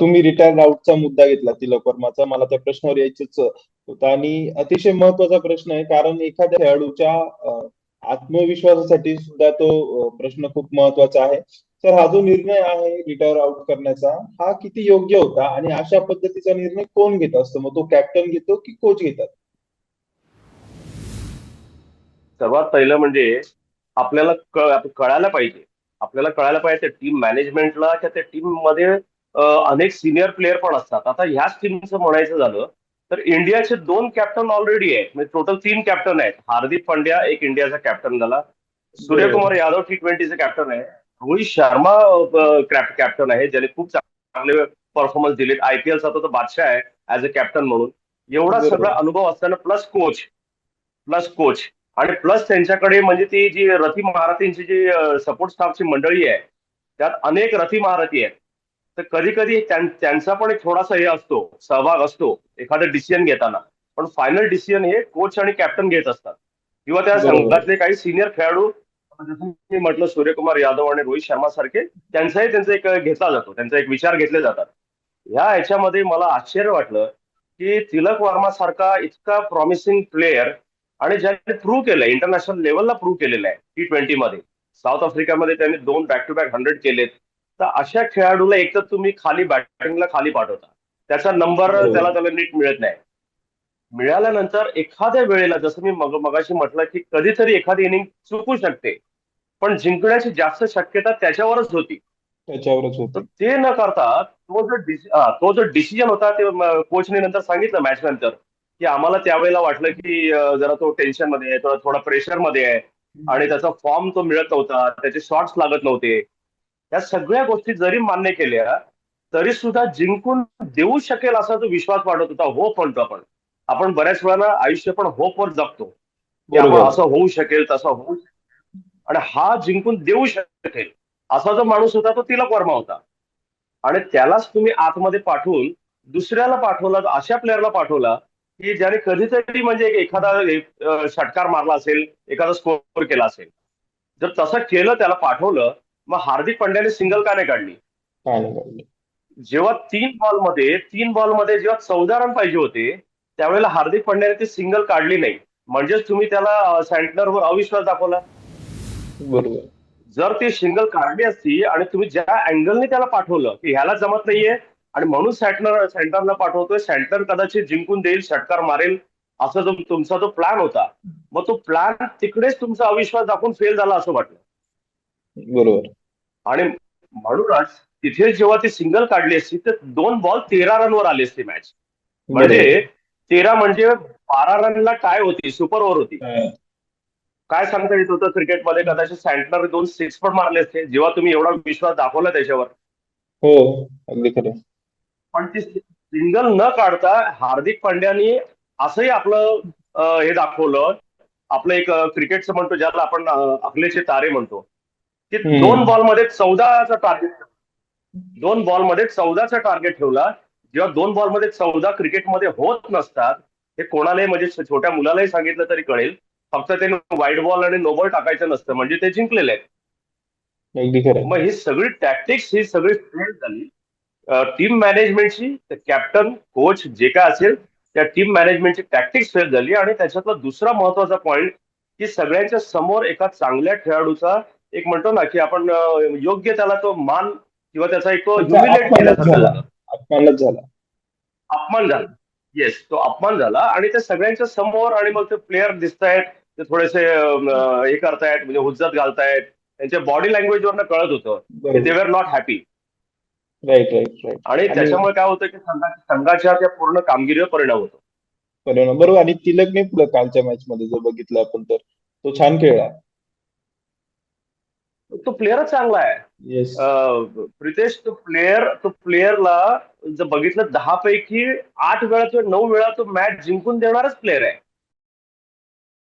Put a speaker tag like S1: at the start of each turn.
S1: तुम्ही रिटायर्ड आउटचा मुद्दा घेतला तिलक वर्माचा. मला त्या प्रश्नावर यायचंच होतं. आणि अतिशय महत्त्वाचा प्रश्न आहे कारण एखाद्या खेळाडूच्या आत्मविश्वासासाठी सुद्धा तो प्रश्न खूप महत्त्वाचा आहे. तर हा जो निर्णय आहे रिटायर आउट करण्याचा हा किती योग्य होता आणि अशा पद्धतीचा निर्णय कोण घेत असतो? मग तो कॅप्टन घेतो की कोच घेतात?
S2: सर्वात पहिलं म्हणजे आपल्याला कळायला पाहिजे. आपल्याला कळायला पाहिजे टीम मॅनेजमेंटला त्या त्या टीममध्ये अनेक सिनियर प्लेअर पण असतात. आता ह्याच टीमचं म्हणायचं झालं तर इंडियाचे दोन कॅप्टन ऑलरेडी आहेत. म्हणजे टोटल तीन कॅप्टन आहेत. हार्दिक पांड्या एक इंडियाचा कॅप्टन झाला. सूर्यकुमार यादव टी ट्वेंटीचे कॅप्टन आहे. रोहित शर्मा कॅप्टन आहे ज्याने खूप चांगले परफॉर्मन्स दिलेत. आयपीएलचा तो तर बादशाह आहे ऍज अ कॅप्टन म्हणून. एवढा. सगळा अनुभव असताना प्लस कोच प्लस कोच आणि प्लस त्यांच्याकडे म्हणजे ती जी रथी महारथींची जी सपोर्ट स्टाफची मंडळी आहे त्यात अनेक रथी महारथी आहेत. तर कधी कधी त्यांचा पण एक थोडासा हे असतो सहभाग असतो एखादं डिसिजन घेताना. पण फायनल डिसिजन हे कोच आणि कॅप्टन घेत असतात. किंवा त्या. संघातले काही सिनियर खेळाडू जसं मी म्हटलं सूर्यकुमार यादव आणि रोहित शर्मा सारखे त्यांचाही त्यांचा एक घेतला जातो त्यांचा एक विचार घेतले जातात. ह्या ह्याच्यामध्ये मला आश्चर्य वाटलं की तिलक वर्मा सारखा इतका प्रॉमिसिंग प्लेअर आणि ज्याने प्रूव्ह केलंय इंटरनॅशनल लेवलला प्रूव्ह केलेलं आहे टी ट्वेंटी मध्ये. साऊथ आफ्रिकामध्ये त्यांनी दोन बॅक टू बॅक हंड्रेड केलेत. तर अशा खेळाडूला एक तर तुम्ही खाली बॅटिंगला खाली पाठवता. त्याचा नंबर
S1: बरोबर.
S2: त्याला त्याला नीट मिळत नाही. मिळाल्यानंतर एखाद्या वेळेला जसं मी मग मगाशी म्हटलं की कधीतरी एखादी इनिंग चुकू शकते. पण जिंकण्याची जास्त शक्यता त्याच्यावरच होती.
S1: त्याच्यावरच होतं.
S2: ते न करता तो जो हा, तो जो डिसिजन होता ते कोचने नंतर सांगितलं मॅच नंतर की आम्हाला त्यावेळेला वाटलं की जरा तो टेन्शनमध्ये आहे थोडा थोडा प्रेशरमध्ये आहे. आणि त्याचा फॉर्म तो मिळत नव्हता त्याचे शॉट्स लागत नव्हते. या सगळ्या गोष्टी जरी मान्य केल्या तरी सुद्धा जिंकून देऊ शकेल असा तो विश्वास वाटत होता होप म्हणतो आपण. आपण बऱ्याच वेळा आयुष्य पण होपवर जगतो. की आपण. असं होऊ शकेल तसं होऊ आणि हा जिंकून देऊ शकेल असा जो माणूस होता तो तिलक वर्मा होता. आणि त्यालाच तुम्ही आतमध्ये पाठवून दुसऱ्याला पाठवला अशा प्लेअरला पाठवला की ज्याने कधीतरी म्हणजे एखादा षटकार मारला असेल एखादा स्कोर केला असेल. जर तसं केलं त्याला पाठवलं मग हार्दिक पांड्याने सिंगल का नाही काढली. जेव्हा तीन बॉलमध्ये तीन बॉलमध्ये जेव्हा चौदा रन पाहिजे होते त्यावेळेला हार्दिक पांड्याने ती सिंगल काढली नाही. म्हणजेच तुम्ही त्याला सँटनरवर अविश्वास दाखवला.
S1: बरोबर.
S2: जर ती सिंगल काढली असती आणि तुम्ही ज्या अँगलने त्याला पाठवलं की ह्याला जमत नाहीये आणि म्हणून सँटनर सेंटरला पाठवतोय सेंटर कदाचित जिंकून देईल षटकार मारेल असा जो तुमचा जो प्लॅन होता मग तो प्लॅन तिकडेच तुमचा अविश्वास दाखवून फेल झाला असं वाटलं.
S1: बरोबर.
S2: आणि म्हणूनच तिथे जेव्हा ती सिंगल काढली असती तर दोन बॉल तेरा रनवर आली असती मॅच म्हणजे तेरा म्हणजे बारा रनला काय होती? सुपर ओव्हर होती. काय सांगता येत होतं? क्रिकेटमध्ये कदाचित सँटनर दोन सिक्स पण मारले असते. जेव्हा तुम्ही एवढा विश्वास दाखवला त्याच्यावर.
S1: हो अगदी खरं.
S2: पण ती सिंगल न काढता हार्दिक पांड्यानी असंही आपलं हे दाखवलं. आपलं एक क्रिकेटचं म्हणतो ज्याला आपण अकलेचे तारे म्हणतो. की. दोन बॉलमध्ये चौदाचा टार्गेट दोन बॉलमध्ये चौदाचा टार्गेट ठेवला जेव्हा दोन बॉलमध्ये चौदा क्रिकेटमध्ये होत नसतात हे कोणालाही म्हणजे छोट्या मुलालाही सांगितलं तरी कळेल. फक्त ते वाईट बॉल आणि नो बॉल टाकायचं नसतं म्हणजे ते जिंकलेले आहेत. मग ही सगळी टॅक्टिक्स ही सगळी झाली. टीम मॅनेजमेंटची कॅप्टन कोच जे काय असेल त्या टीम मॅनेजमेंटची टॅक्टिक्स फेल झाली आणि त्याच्यातला दुसरा महत्त्वाचा पॉइंट की सगळ्यांच्या समोर एका चांगल्या खेळाडूचा एक म्हणतो ना की आपण योग्य त्याला तो मान किंवा त्याचा एक ह्युमिलेट
S1: अपमानच झाला.
S2: झालं.
S1: अपमानच झाला.
S2: अपमान झाला. येस तो अपमान झाला आणि ते सगळ्यांच्या समोर आणि मग ते प्लेअर दिसत आहेत ते थोडेसे हे करतायत म्हणजे हुज्जत घालतायत त्यांच्या बॉडी लँग्वेजवरनं कळत होतं they were not happy
S1: right right right
S2: आणि त्याच्यामुळे काय होतं की संघा- संघाच्या त्या पूर्ण कामगिरीवर परिणाम होतो.
S1: परिणाम बरोबर. आणि तिलकने पुढे कालच्या मॅच मध्ये जर बघितलं आपण तर तो छान खेळला.
S2: तो प्लेअरच चांगला आहे. प्रितेश तो प्लेअर तो प्लेअरला जर बघितलं दहा पैकी आठ वेळा किंवा नऊ वेळा तो मॅच जिंकून देणारच प्लेअर आहे.